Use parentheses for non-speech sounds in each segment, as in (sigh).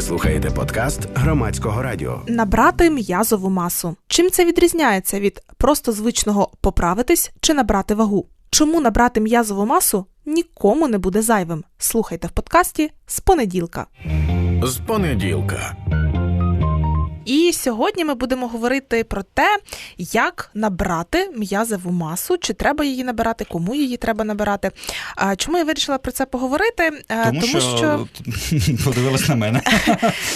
Ви слухаєте подкаст громадського радіо. Набрати м'язову масу. Чим це відрізняється від просто звичного поправитись чи набрати вагу? Чому набрати м'язову масу нікому не буде зайвим? Слухайте в подкасті з понеділка. З понеділка. І сьогодні ми будемо говорити про те, як набрати м'язову масу, чи треба її набирати, кому її треба набирати. Чому я вирішила про це поговорити? Е, тому, тому що, що... (laughs) подивилась на мене. (laughs)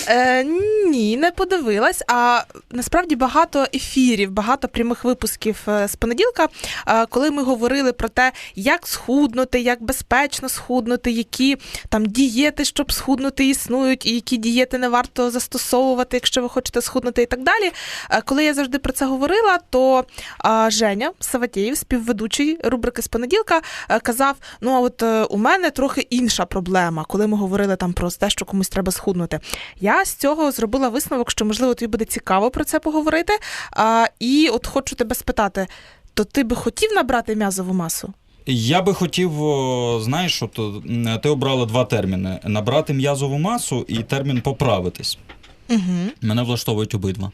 Е, Ні, не подивилась. А насправді багато ефірів, багато прямих випусків е, з понеділка, коли ми говорили про те, як схуднути, як безпечно схуднути, які там дієти, щоб схуднути, існують, і які дієти не варто застосовувати, якщо ви хочете схуднути і так далі. Е, коли я завжди про це говорила, то Женя Саватєєв, співведучий рубрики з понеділка, е, казав: ну а от е, у мене трохи інша проблема, коли ми говорили там про те, що комусь треба схуднути. Я з цього зробила висновок, що можливо тобі буде цікаво про це поговорити. І от хочу тебе спитати: то ти би хотів набрати м'язову масу? Я би хотів, знаєш, от, ти обрала два терміни: набрати м'язову масу і термін поправитись. Угу. Мене влаштовують обидва.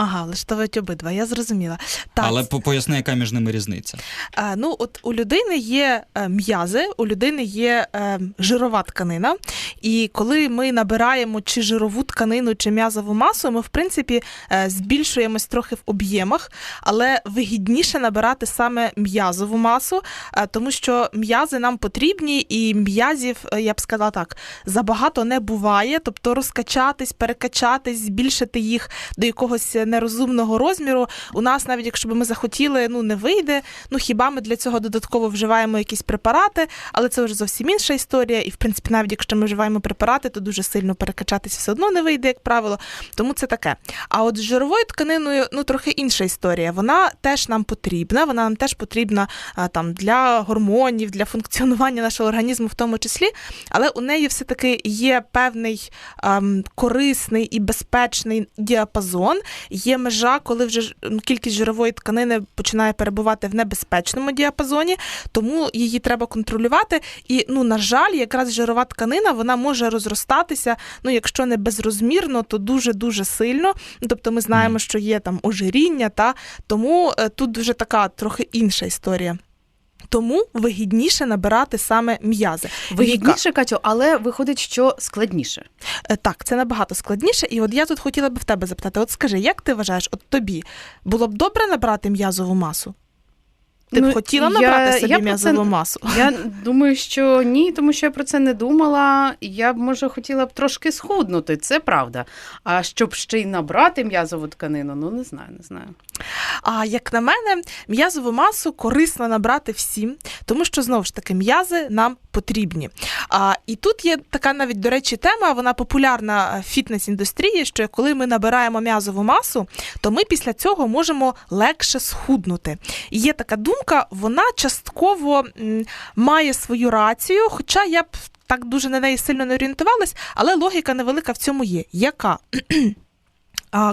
Ага, влаштовують обидва, я зрозуміла. Так. Але поясни, яка між ними різниця? А, Ну, от у людини є е, м'язи, у людини є е, жирова тканина. І коли ми набираємо чи жирову тканину, чи м'язову масу, ми в принципі е, збільшуємось трохи в об'ємах, але вигідніше набирати саме м'язову масу, е, тому що м'язи нам потрібні, і м'язів, я б сказала так, забагато не буває, тобто розкачатись, перекачатись, збільшити їх до якогось нерозумного розміру. У нас, навіть якщо б ми захотіли, ну не вийде. Ну хіба ми для цього додатково вживаємо якісь препарати, але це вже зовсім інша історія. І в принципі, навіть якщо ми вживаємо препарати, то дуже сильно перекачатися все одно не вийде, як правило. Тому це таке. А от з жировою тканиною ну трохи інша історія. Вона теж нам потрібна, вона нам теж потрібна там для гормонів, для функціонування нашого організму, в тому числі, але у неї все-таки є певний ем, корисний і безпечний діапазон, є межа, коли вже кількість жирової тканини починає перебувати в небезпечному діапазоні, тому її треба контролювати. І, ну, на жаль, якраз жирова тканина вона може розростатися, ну, якщо не безрозмірно, то дуже-дуже сильно. Тобто ми знаємо, що є там ожиріння, та тому е, тут вже така трохи інша історія. Тому вигідніше набирати саме м'язи. Вигідніше, Катю, але виходить, що складніше. Е, так, це набагато складніше. І от я тут хотіла би в тебе запитати: от скажи, як ти вважаєш, от тобі було б добре набрати м'язову масу? Ти ну, б хотіла набрати я, собі я м'язову це, масу? Я думаю, що ні, тому що я про це не думала. Я б, може, хотіла б трошки схуднути, це правда. А щоб ще й набрати м'язову тканину, ну не знаю, не знаю. А як на мене, м'язову масу корисно набрати всім, тому що знову ж таки м'язи нам потрібні. А, І тут є така навіть, до речі, тема, вона популярна в фітнес-індустрії, що коли ми набираємо м'язову масу, то ми після цього можемо легше схуднути. І є така думка, вона частково має свою рацію, хоча я б так дуже на неї сильно не орієнтувалась, але логіка невелика в цьому є. Яка? (clears throat)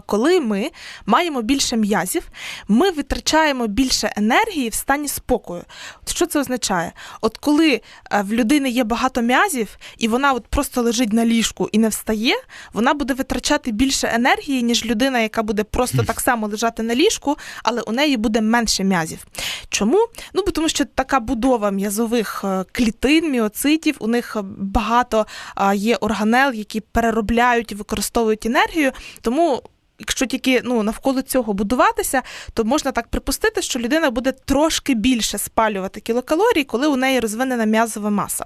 Коли ми маємо більше м'язів, ми витрачаємо більше енергії в стані спокою. Що це означає? От коли е, в людини є багато м'язів, і вона от просто лежить на ліжку і не встає, вона буде витрачати більше енергії, ніж людина, яка буде просто так само лежати на ліжку, але у неї буде менше м'язів. Чому? Ну бо тому, що така будова м'язових е, клітин, міоцитів, у них багато є органел, які переробляють і використовують енергію. Тому якщо тільки ну навколо цього будуватися, то можна так припустити, що людина буде трошки більше спалювати кілокалорій, коли у неї розвинена м'язова маса.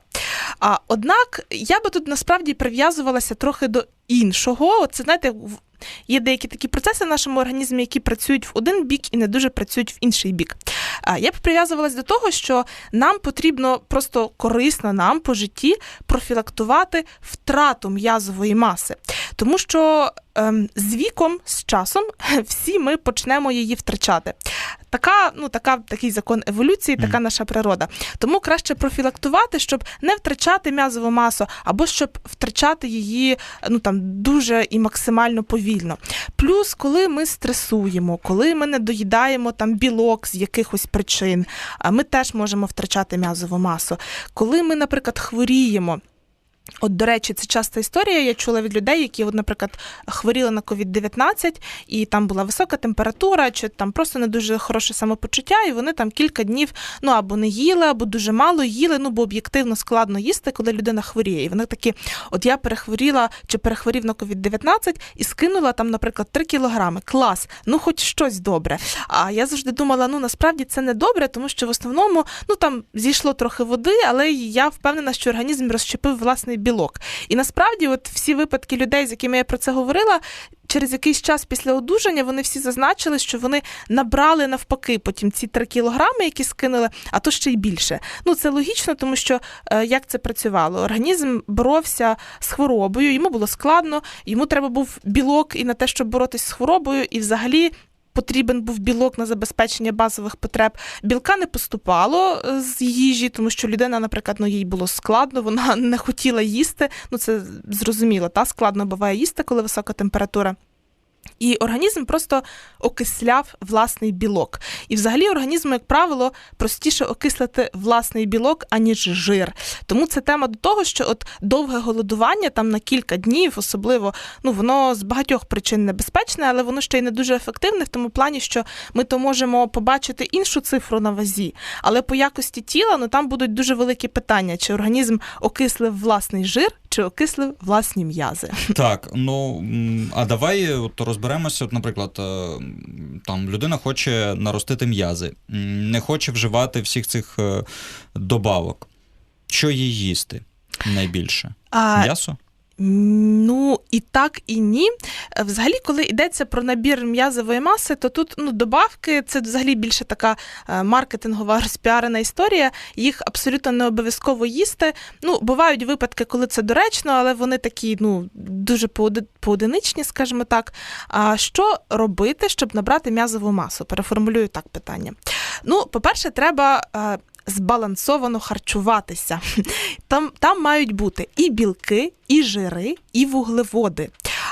А однак я би тут насправді прив'язувалася трохи до іншого. Це знаєте, Є деякі такі процеси в нашому організмі, які працюють в один бік і не дуже працюють в інший бік. Я б прив'язувалась до того, що нам потрібно просто корисно нам по житті профілактувати втрату м'язової маси, тому що з віком, з часом, (laughs) всі ми почнемо її втрачати. Така, ну така такий закон еволюції, така mm. наша природа. Тому краще профілактувати, щоб не втрачати м'язову масу, або щоб втрачати її ну там дуже і максимально повільно. Плюс, коли ми стресуємо, коли ми не доїдаємо там білок з якихось причин, ми теж можемо втрачати м'язову масу. Коли ми, наприклад, хворіємо. От, до речі, це часта історія. Я чула від людей, які, от, наприклад, хворіли на COVID-19, і там була висока температура, чи там просто не дуже хороше самопочуття, і вони там кілька днів ну або не їли, або дуже мало їли. Ну бо об'єктивно складно їсти, коли людина хворіє. І вони такі: от я перехворіла чи перехворів на COVID-19 і скинула там, наприклад, 3 кілограми. Клас, ну хоч щось добре. А я завжди думала, ну насправді це не добре, тому що в основному ну там зійшло трохи води, але я впевнена, що організм розщепив власний білок. І насправді, от всі випадки людей, з якими я про це говорила, через якийсь час після одужання вони всі зазначили, що вони набрали навпаки потім ці 3 кілограми, які скинули, а то ще й більше. Ну це логічно, тому що е, як це працювало? Організм боровся з хворобою, йому було складно, йому треба був білок і на те, щоб боротися з хворобою, і взагалі потрібен був білок на забезпечення базових потреб. Білка не поступало е, з їжі, тому що людина, наприклад, ну їй було складно, вона (laughs) не хотіла їсти. Ну це зрозуміло, та складно буває їсти, коли висока температура. І організм просто окисляв власний білок. І взагалі організму, як правило, простіше окислити власний білок, аніж жир. Тому це тема до того, що от довге голодування там на кілька днів, особливо, ну воно з багатьох причин небезпечне, але воно ще й не дуже ефективне в тому плані, що ми то можемо побачити іншу цифру на вазі, але по якості тіла ну там будуть дуже великі питання: чи організм окислив власний жир, чи окислив власні м'язи. Так, ну а давай от розберемося. От, наприклад, е, там людина хоче наростити м'язи, не хоче вживати всіх цих е, добавок. Що їй їсти найбільше? А, М'ясо? Ну і так, і ні. Е, Взагалі, коли йдеться про набір м'язової маси, то тут ну, добавки це взагалі більше така е, маркетингова (laughs) розпіарена історія. Їх абсолютно не обов'язково їсти. Ну, бувають випадки, коли це доречно, але вони такі ну, дуже пооди- поодиничні, скажімо так. А що робити, щоб набрати м'язову масу? Переформулюю так питання. Ну, по-перше, треба. Збалансовано харчуватися. Там, там мають бути і білки, і жири, і вуглеводи.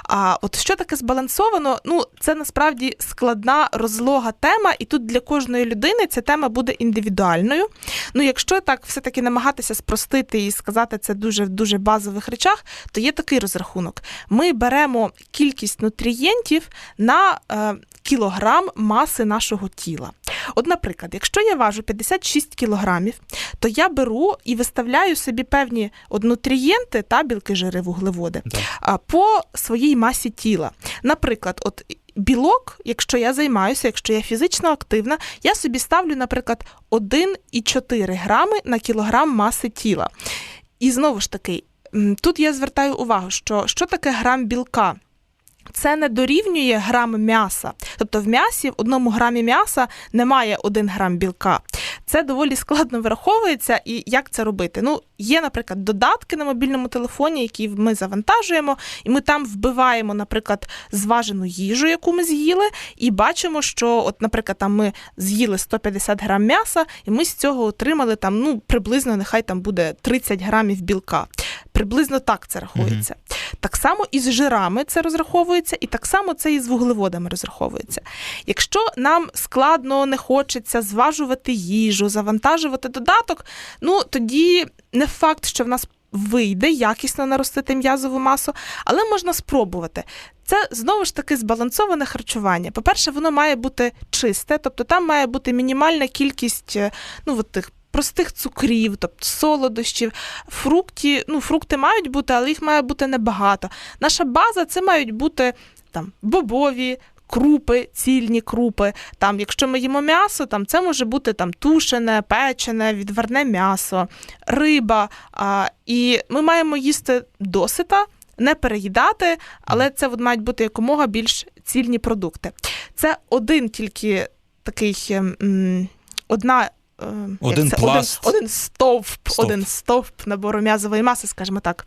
А от що таке збалансовано? Ну, це насправді складна розлога тема, і тут для кожної людини ця тема буде індивідуальною. Ну, якщо так все-таки намагатися спростити і сказати це дуже в дуже базових речах, то є такий розрахунок: ми беремо кількість нутрієнтів на е, кілограм маси нашого тіла. От, наприклад, якщо я важу 56 кілограмів, то я беру і виставляю собі певні от нутрієнти та білки, жири, вуглеводи Так. по своїй масі тіла. Наприклад, от білок, якщо я займаюся, якщо я фізично активна, я собі ставлю, наприклад, 1,4 грами на кілограм маси тіла. І знову ж таки, тут я звертаю увагу, що що таке грам білка? Це не дорівнює грам м'яса. Тобто в м'ясі в одному грамі м'яса немає 1 грам білка. Це доволі складно враховується. І як це робити? Ну, є, наприклад, додатки на мобільному телефоні, які ми завантажуємо, і ми там вбиваємо, наприклад, зважену їжу, яку ми з'їли, і бачимо, що, от, наприклад, там ми з'їли 150 грам м'яса, і ми з цього отримали там, ну, приблизно, нехай там буде 30 грамів білка. Приблизно так це рахується. Так само і з жирами це розраховується, і так само це і з вуглеводами розраховується. Якщо нам складно не хочеться зважувати їжу, завантажувати додаток, ну тоді не факт, що в нас вийде якісно наростити м'язову масу, але можна спробувати. Це знову ж таки збалансоване харчування. По-перше, воно має бути чисте, тобто там має бути мінімальна кількість е, ну, от тих простих цукрів, тобто солодощів, фрукті, ну, фрукти мають бути, але їх має бути небагато. Наша база це мають бути там бобові. Крупи, цільні крупи. Там, якщо ми їмо м'ясо, там це може бути там тушене, печене, відварне м'ясо, риба. А, і ми маємо їсти досита, не переїдати, але це от мають бути якомога більш цільні продукти. Це один тільки такий ем, одна. Е, як Один це? пласт. Один, один стовп, Стовп. один стовп набору м'язової маси, скажімо так.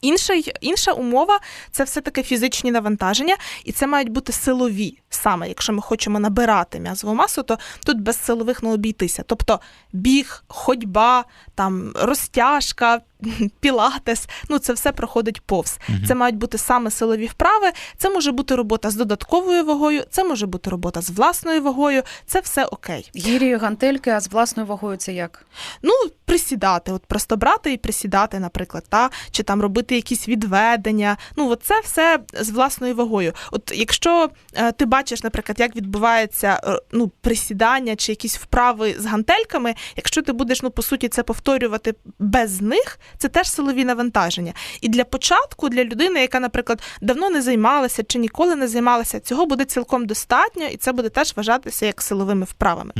Інша інша умова це все-таки фізичні навантаження, і це мають бути силові. Саме якщо ми хочемо набирати м'язову масу, то тут без силових не обійтися. Тобто біг, ходьба, там розтяжка, (laughs) пілатес, ну це все проходить повз. Мгм. Це мають бути саме силові вправи. Це може бути робота з додатковою вагою, це може бути робота з власною вагою. Це все окей. Гірі гантельки, а з власною вагою це як? Ну, присідати, от просто брати і присідати, наприклад, та чи там робити якісь відведення. Ну, от це все з власною вагою. От якщо е, ти бачиш, наприклад, як відбувається е, ну, присідання чи якісь вправи з гантельками, якщо ти будеш, ну по суті, це повторювати без них, це теж силові навантаження. І для початку, для людини, яка, наприклад, давно не займалася чи ніколи не займалася, цього буде цілком достатньо, і це буде теж вважатися як силовими вправами.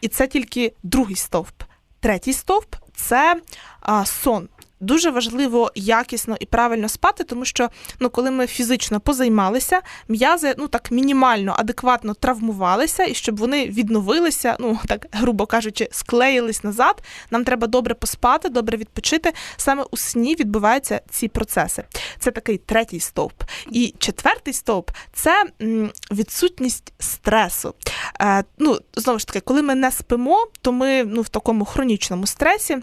І це тільки другий стовп. Третій стовп це а, сон. Дуже важливо якісно і правильно спати, тому що ну, коли ми фізично позаймалися, м'язи ну так мінімально, адекватно травмувалися, і щоб вони відновилися, ну так грубо кажучи, склеїлись назад. Нам треба добре поспати, добре відпочити. Саме у сні відбуваються ці процеси. Це такий третій стовп. І четвертий стовп це відсутність стресу. Е, ну, знову ж таки, коли ми не спимо, то ми ну, в такому хронічному стресі.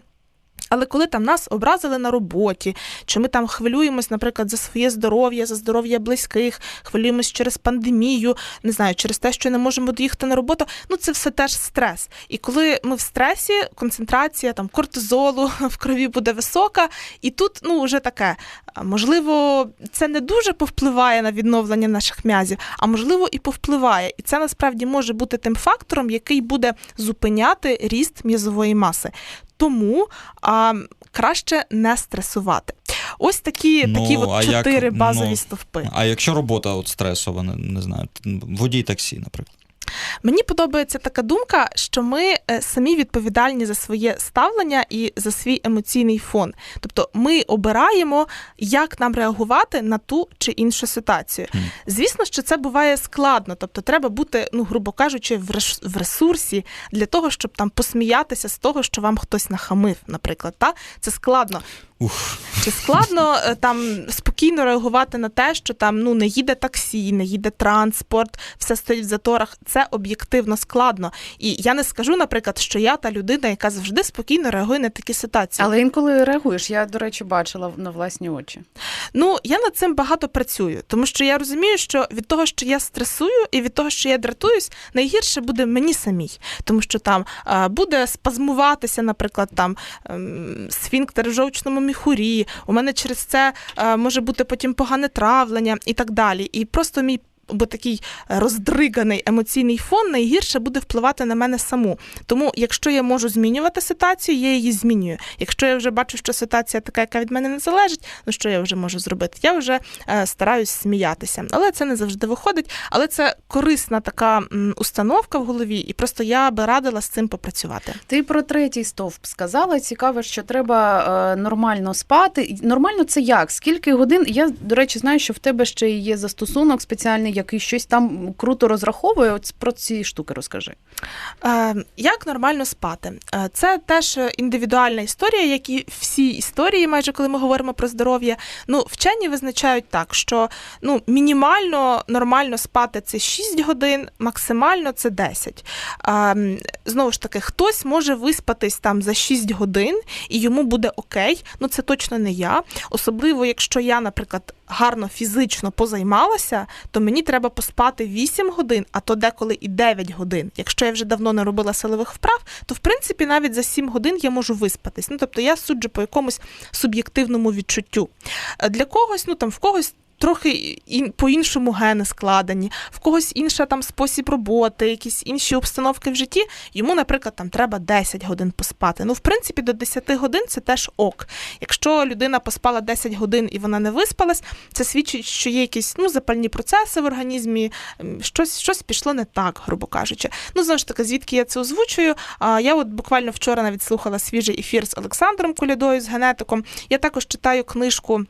Але коли там нас образили на роботі, чи ми там хвилюємось, наприклад, за своє здоров'я, за здоров'я близьких, хвилюємось через пандемію, не знаю, через те, що не можемо доїхати на роботу, ну це все теж стрес. І коли ми в стресі, концентрація там кортизолу (laughs) в крові буде висока, і тут ну вже таке. Можливо, це не дуже повпливає на відновлення наших м'язів, а можливо і повпливає. І це насправді може бути тим фактором, який буде зупиняти ріст м'язової маси. Тому а, краще не стресувати. Ось такі, Ну, такі а чотири як, базові ну, стовпи. А якщо робота от стресова, не, не знаю, водій таксі, наприклад. Мені подобається така думка, що ми е, самі відповідальні за своє ставлення і за свій емоційний фон. Тобто ми обираємо, як нам реагувати на ту чи іншу ситуацію. Звісно, що це буває складно, тобто треба бути, ну грубо кажучи, в в ресурсі для того, щоб там посміятися з того, що вам хтось нахамив, наприклад. Та це складно. Ух, Чи складно е, там спокійно реагувати на те, що там ну не їде таксі, не їде транспорт, все стоїть в заторах. Це об'єктивно складно. І я не скажу, наприклад, що я та людина, яка завжди спокійно реагує на такі ситуації. Але інколи реагуєш. Я, до речі, бачила на власні очі. Ну я над цим багато працюю, тому що я розумію, що від того, що я стресую, і від того, що я дратуюсь, найгірше буде мені самій, тому що там буде спазмуватися, наприклад, там ем, сфінктер в жовчному міхурі. У мене через це е, може бути потім погане травлення і так далі. І просто мій. Бо такий роздриганий емоційний фон найгірше буде впливати на мене саму. Тому, якщо я можу змінювати ситуацію, я її змінюю. Якщо я вже бачу, що ситуація така, яка від мене не залежить, ну що я вже можу зробити? Я вже е, стараюсь сміятися. Але це не завжди виходить. Але це корисна така установка в голові, і просто я би радила з цим попрацювати. Ти про третій стовп сказала. Цікаво, що треба е, нормально спати. Нормально це як? Скільки годин? Я, до речі, знаю, що в тебе ще є застосунок спеціальний, який щось там круто розраховує. От про ці штуки розкажи. Е, як нормально спати? Е, Це теж індивідуальна історія, як і всі історії, майже коли ми говоримо про здоров'я. Ну, вчені визначають так, що ну, мінімально нормально спати це 6 годин, максимально це 10. Е, Знову ж таки, хтось може виспатись там за 6 годин, і йому буде окей. Ну, це точно не я. Особливо, якщо я, наприклад, гарно фізично позаймалася, то мені треба поспати 8 годин, а то деколи і 9 годин. Якщо я вже давно не робила силових вправ, то в принципі навіть за 7 годин я можу виспатись. Ну тобто я суджу по якомусь суб'єктивному відчуттю. Е, Для когось, ну там в когось. Трохи ін- по-іншому гени складені, в когось інша там спосіб роботи, якісь інші обстановки в житті. Йому, наприклад, там треба 10 годин поспати. Ну, в принципі, до 10 годин це теж ок. Якщо людина поспала 10 годин і вона не виспалась, це свідчить, що є якісь ну, запальні процеси в організмі, щось, щось пішло не так, грубо кажучи. Ну, знову ж таки, звідки я це озвучую? А, я от буквально вчора навіть слухала свіжий ефір з Олександром Колядою, з генетиком. Я також читаю книжку.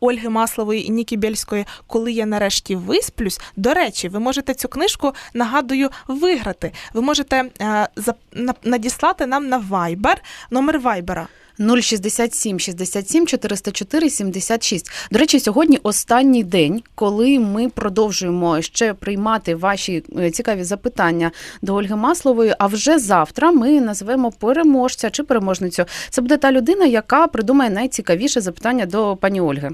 Ольги Маслової і Нікі Бєльської, коли я нарешті висплюсь. До речі, ви можете цю книжку, нагадую, виграти. Ви можете е, за, на- надіслати нам на Viber, номер Viber 067 67 404 76. До речі, сьогодні останній день, коли ми продовжуємо ще приймати ваші е, цікаві запитання до Ольги Маслової. А вже завтра ми назвемо переможця чи переможницю. Це буде та людина, яка придумає найцікавіше запитання до пані Ольги.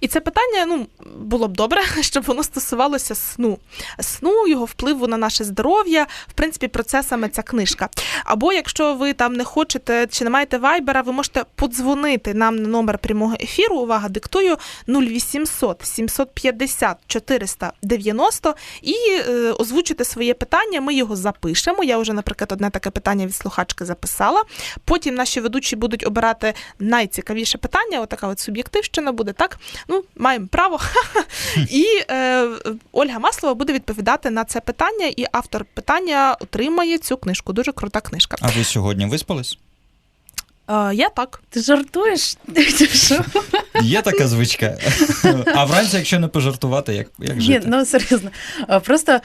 І це питання ну було б добре, (laughs) щоб воно стосувалося сну, сну, його впливу на наше здоров'я. В принципі, про це саме ця книжка. Або якщо ви там не хочете чи не маєте вайбера, ви можете подзвонити нам на номер прямого ефіру. Увага, диктую 0800 750 490 і е, озвучити своє питання. Ми його запишемо. Я вже, наприклад, одне таке питання від слухачки записала. Потім наші ведучі будуть обирати найцікавіше питання. Отака от суб'єктивщина буде так. Ну, маємо право. І е, Ольга Маслова буде відповідати на це питання, і автор питання отримає цю книжку. Дуже крута книжка. А ви сьогодні виспались? Е, я так. Ти жартуєш? Є така звичка. А вранці, якщо не пожартувати, як, як Ні, ну серйозно. Просто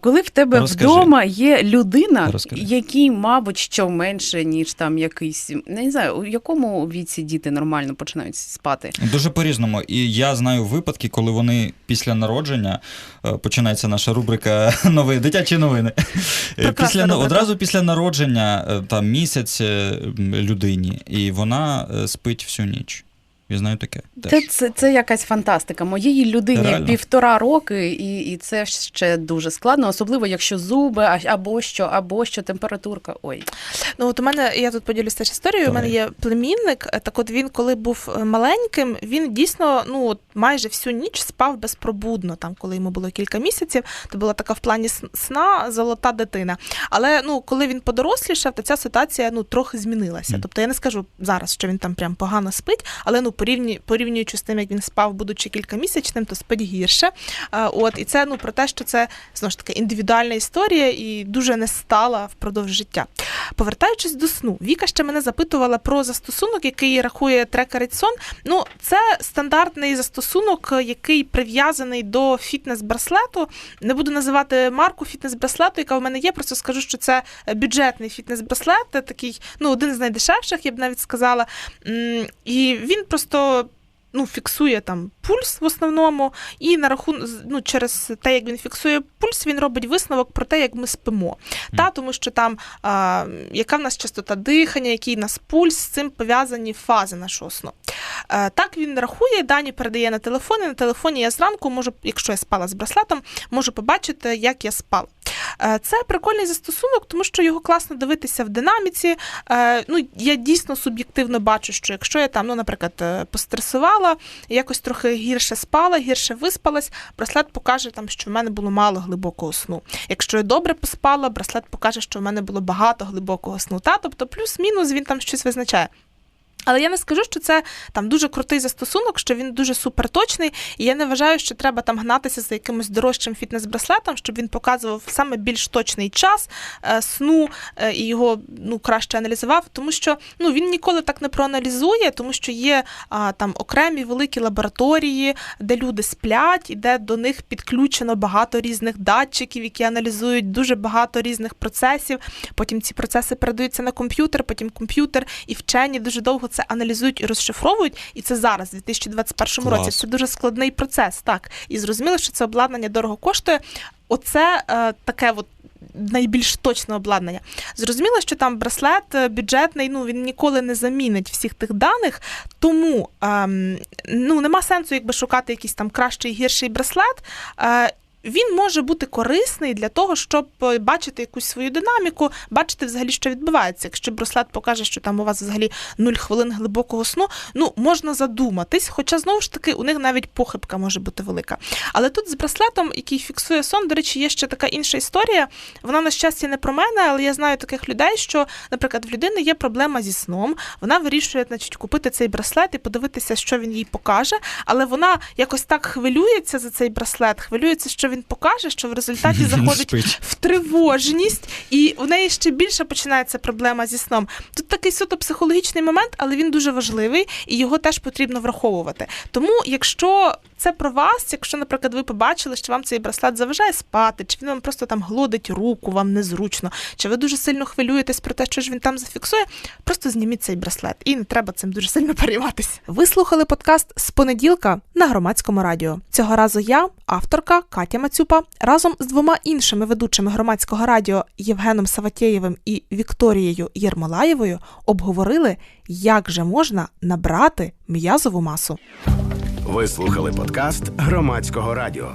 коли в тебе Розкажи. вдома є людина, Розкажи. якій, мабуть, що менше, ніж там якийсь, не знаю, у якому віці діти нормально починають спати. Дуже по-різному. І я знаю випадки, коли вони після народження починається наша рубрика (laughs) новини, дитячі новини. Е, Прекрасна Після рубрика. одразу після народження е, там місяць е, людині, і вона е, спить всю ніч. Я знаю таке. Це, Теж. це, це якась фантастика. Моєї людині Реально? півтора роки, і, і це ще дуже складно, особливо якщо зуби, або що, або що, температурка. Ой. Ну от у мене я тут поділюсь теж історією. У мене є племінник. Так, от він, коли був е, маленьким, він дійсно ну майже всю ніч спав безпробудно. Там, коли йому було кілька місяців, то була така в плані сна золота дитина. Але ну коли він подорослішав, то ця ситуація ну трохи змінилася. Мгм. Тобто я не скажу зараз, що він там прям погано спить, але ну порівню, порівнюючи з тим, як він спав, будучи кількамісячним, то спить гірше. От і це ну про те, що це знову ж таки індивідуальна історія і дуже не стала впродовж життя. Повертаючись до сну, Віка ще мене запитувала про застосунок, який рахує трекерить сон. Ну, це стандартний застосунок, який прив'язаний до фітнес-браслету. Не буду називати марку фітнес-браслету, яка в мене є. Просто скажу, що це бюджетний фітнес-браслет, такий, ну, один з найдешевших, я б навіть сказала. І він просто. Ну, фіксує там пульс в основному, і на рахунок ну, через те, як він фіксує пульс, він робить висновок про те, як ми спимо. Та, тому що там а, яка в нас частота дихання, який в нас пульс, з цим пов'язані фази нашого сну. Е, так він рахує, дані передає на телефон, і на телефоні я зранку можу, якщо я спала з браслетом, можу побачити, як я спала. Е, Це прикольний застосунок, тому що його класно дивитися в динаміці. Е, Ну, я дійсно суб'єктивно бачу, що якщо я там, ну, наприклад, е, постресувала, якось трохи гірше спала, гірше виспалась, браслет покаже, там, що в мене було мало глибокого сну. Якщо я добре поспала, браслет покаже, що в мене було багато глибокого сну. Та? Тобто плюс-мінус він там щось визначає. Але я не скажу, що це там дуже крутий застосунок, що він дуже суперточний, і я не вважаю, що треба там гнатися за якимось дорожчим фітнес-браслетом, щоб він показував саме більш точний час е, сну е, і його ну краще аналізував, тому що ну він ніколи так не проаналізує, тому що є а, там окремі великі лабораторії, де люди сплять, і де до них підключено багато різних датчиків, які аналізують дуже багато різних процесів. Потім ці процеси передаються на комп'ютер, потім комп'ютер і вчені дуже довго це аналізують і розшифровують. І це зараз, в 2021 році. Це дуже складний процес. Так, і зрозуміло, що це обладнання дорого коштує. Оце е, таке от. Найбільш точне обладнання. Зрозуміло, що там браслет е, бюджетний, ну він ніколи не замінить всіх тих даних, тому ем, ну нема сенсу, якби шукати якийсь там кращий гірший браслет. Е, він може бути корисний для того, щоб е, бачити якусь свою динаміку, бачити взагалі, що відбувається. Якщо браслет покаже, що там у вас взагалі 0 хвилин глибокого сну, ну можна задуматись, хоча знову ж таки у них навіть похибка може бути велика. Але тут з браслетом, який фіксує сон, до речі, є ще така інша історія. Вона на щастя не про мене, але я знаю таких людей, що, наприклад, в людини є проблема зі сном. Вона вирішує, значить, купити цей браслет і подивитися, що він їй покаже. Але вона якось так хвилюється за цей браслет, хвилюється, що він він покаже, що в результаті заходить в тривожність, і у неї ще більше починається проблема зі сном. Тут такий суто психологічний момент, але він дуже важливий і його теж потрібно враховувати. Тому, якщо це про вас, якщо, наприклад, ви побачили, що вам цей браслет заважає спати, чи він вам просто там глодить руку, вам незручно, чи ви дуже сильно хвилюєтесь про те, що ж він там зафіксує, просто зніміть цей браслет, і не треба цим дуже сильно перейматися. Ви слухали подкаст з понеділка на громадському радіо. Цього разу я, авторка Катя Мацюпа, разом з двома іншими ведучими громадського радіо Євгеном Саватєєвим і Вікторією Єрмолаєвою обговорили, як же можна набрати м'язову масу. Ви слухали подкаст громадського радіо.